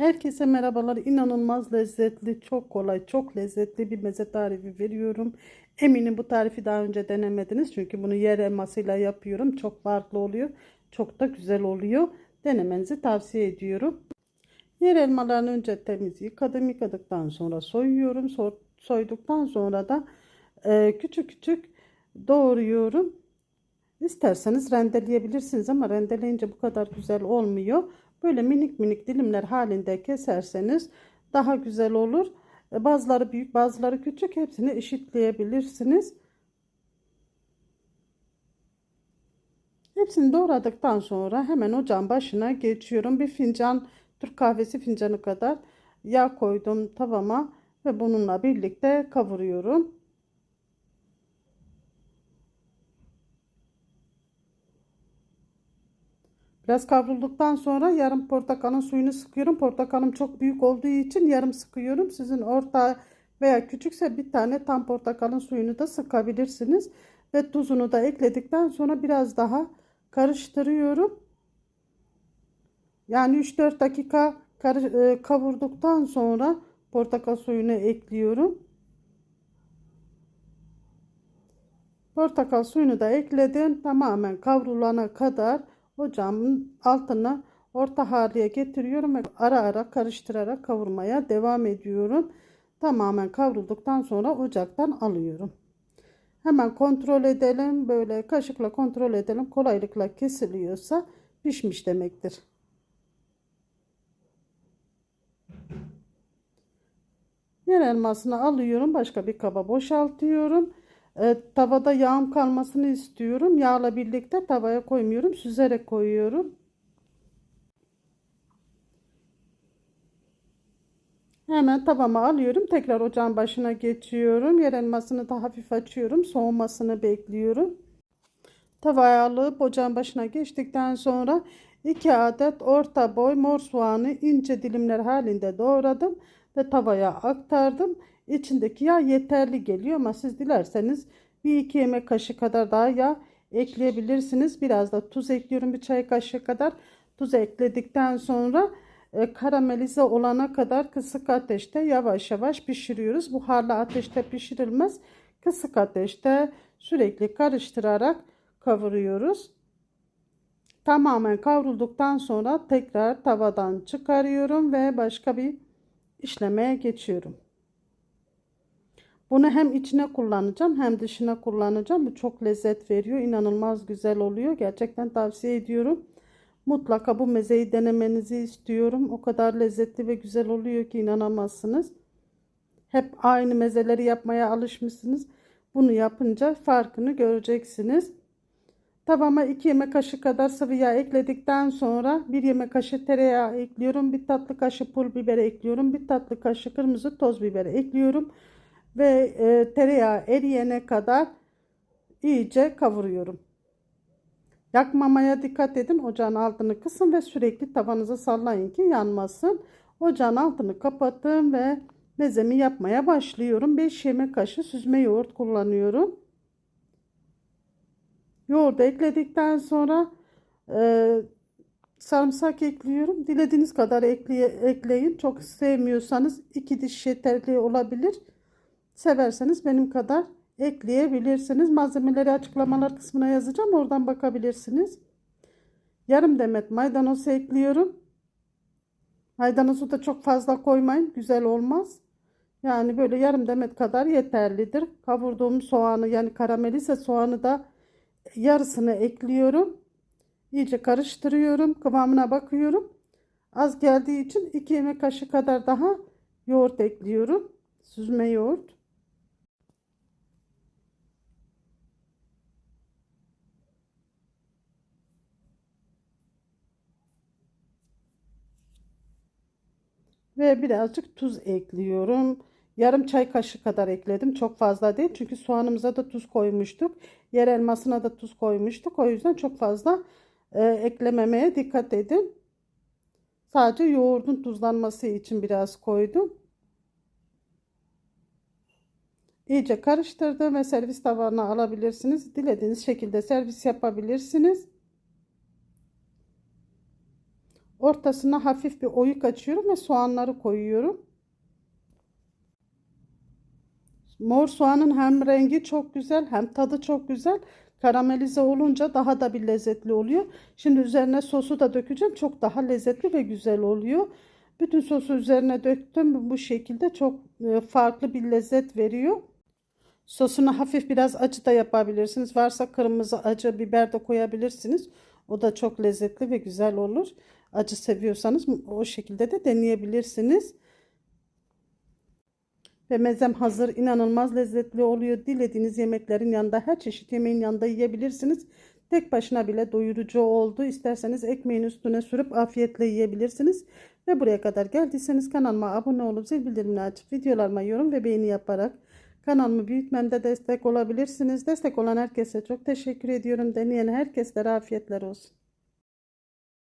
Herkese merhabalar. İnanılmaz lezzetli, çok kolay, çok lezzetli bir meze tarifi veriyorum. Eminim bu tarifi daha önce denemediniz. Çünkü bunu yer elmasıyla yapıyorum. Çok farklı oluyor. Çok da güzel oluyor. Denemenizi tavsiye ediyorum. Yer elmalarını önce temiz yıkadım. Yıkadıktan sonra soyuyorum. So- soyduktan sonra da e, küçük küçük doğruyorum. İsterseniz rendeleyebilirsiniz ama rendeleyince bu kadar güzel olmuyor. Böyle minik minik dilimler halinde keserseniz daha güzel olur. E, Bazıları büyük bazıları küçük hepsini eşitleyebilirsiniz. Hepsini doğradıktan sonra hemen ocağın başına geçiyorum. Bir fincan Türk kahvesi fincanı kadar yağ koydum tavama ve bununla birlikte kavuruyorum. Biraz kavrulduktan sonra yarım portakalın suyunu sıkıyorum. Portakalım çok büyük olduğu için yarım sıkıyorum. Sizin orta veya küçükse bir tane tam portakalın suyunu da sıkabilirsiniz. Ve tuzunu da ekledikten sonra biraz daha karıştırıyorum. Yani 3-4 dakika kavurduktan sonra portakal suyunu ekliyorum. Portakal suyunu da ekledim. Tamamen kavrulana kadar ocağımın altına orta haliye getiriyorum ve ara ara karıştırarak kavurmaya devam ediyorum. Tamamen kavrulduktan sonra ocaktan alıyorum. Hemen kontrol edelim. Böyle kaşıkla kontrol edelim. Kolaylıkla kesiliyorsa pişmiş demektir. Yer elmasını alıyorum. Başka bir kaba boşaltıyorum. E, tavada yağım kalmasını istiyorum. Yağla birlikte tavaya koymuyorum. Süzerek koyuyorum. Hemen tavama alıyorum. Tekrar ocağın başına geçiyorum. Yer elmasını da hafif açıyorum. Soğumasını bekliyorum. Tavaya alıp ocağın başına geçtikten sonra 2 adet orta boy mor soğanı ince dilimler halinde doğradım ve tavaya aktardım. İçindeki yağ yeterli geliyor ama siz dilerseniz bir iki yemek kaşığı kadar daha yağ ekleyebilirsiniz. Biraz da tuz ekliyorum bir çay kaşığı kadar. Tuz ekledikten sonra e, karamelize olana kadar kısık ateşte yavaş yavaş pişiriyoruz. Buharlı ateşte pişirilmez. Kısık ateşte sürekli karıştırarak kavuruyoruz. Tamamen kavrulduktan sonra tekrar tavadan çıkarıyorum ve başka bir işlemeye geçiyorum. Bunu hem içine kullanacağım hem dışına kullanacağım. Bu çok lezzet veriyor. İnanılmaz güzel oluyor. Gerçekten tavsiye ediyorum. Mutlaka bu mezeyi denemenizi istiyorum. O kadar lezzetli ve güzel oluyor ki inanamazsınız. Hep aynı mezeleri yapmaya alışmışsınız. Bunu yapınca farkını göreceksiniz. Tavama 2 yemek kaşığı kadar sıvı yağ ekledikten sonra 1 yemek kaşığı tereyağı ekliyorum. 1 tatlı kaşığı pul biber ekliyorum. 1 tatlı kaşığı kırmızı toz biber ekliyorum ve e, tereyağı eriyene kadar iyice kavuruyorum. Yakmamaya dikkat edin. Ocağın altını kısın ve sürekli tavanızı sallayın ki yanmasın. Ocağın altını kapattım ve mezemi yapmaya başlıyorum. 5 yemek kaşığı süzme yoğurt kullanıyorum. Yoğurdu ekledikten sonra e, sarımsak ekliyorum. Dilediğiniz kadar ekleye, ekleyin. Çok sevmiyorsanız iki diş yeterli olabilir. Severseniz benim kadar ekleyebilirsiniz. Malzemeleri açıklamalar kısmına yazacağım. Oradan bakabilirsiniz. Yarım demet maydanoz ekliyorum. Maydanozu da çok fazla koymayın. Güzel olmaz. Yani böyle yarım demet kadar yeterlidir. Kavurduğum soğanı yani karamelize soğanı da yarısını ekliyorum. İyice karıştırıyorum. Kıvamına bakıyorum. Az geldiği için 2 yemek kaşığı kadar daha yoğurt ekliyorum. Süzme yoğurt. Ve birazcık tuz ekliyorum. Yarım çay kaşığı kadar ekledim. Çok fazla değil. Çünkü soğanımıza da tuz koymuştuk. Yer elmasına da tuz koymuştuk. O yüzden çok fazla e, eklememeye dikkat edin. Sadece yoğurdun tuzlanması için biraz koydum. İyice karıştırdım ve servis tabağına alabilirsiniz. Dilediğiniz şekilde servis yapabilirsiniz. Ortasına hafif bir oyuk açıyorum ve soğanları koyuyorum. Mor soğanın hem rengi çok güzel hem tadı çok güzel. Karamelize olunca daha da bir lezzetli oluyor. Şimdi üzerine sosu da dökeceğim. Çok daha lezzetli ve güzel oluyor. Bütün sosu üzerine döktüm. Bu şekilde çok e, farklı bir lezzet veriyor. Sosunu hafif biraz acı da yapabilirsiniz. Varsa kırmızı acı biber de koyabilirsiniz. O da çok lezzetli ve güzel olur. Acı seviyorsanız o şekilde de deneyebilirsiniz. Ve mezem hazır inanılmaz lezzetli oluyor. Dilediğiniz yemeklerin yanında her çeşit yemeğin yanında yiyebilirsiniz. Tek başına bile doyurucu oldu. İsterseniz ekmeğin üstüne sürüp afiyetle yiyebilirsiniz. Ve buraya kadar geldiyseniz kanalıma abone olup zil bildirimini açıp videolarıma yorum ve beğeni yaparak kanalımı büyütmemde destek olabilirsiniz. Destek olan herkese çok teşekkür ediyorum. Deneyen herkeslere afiyetler olsun.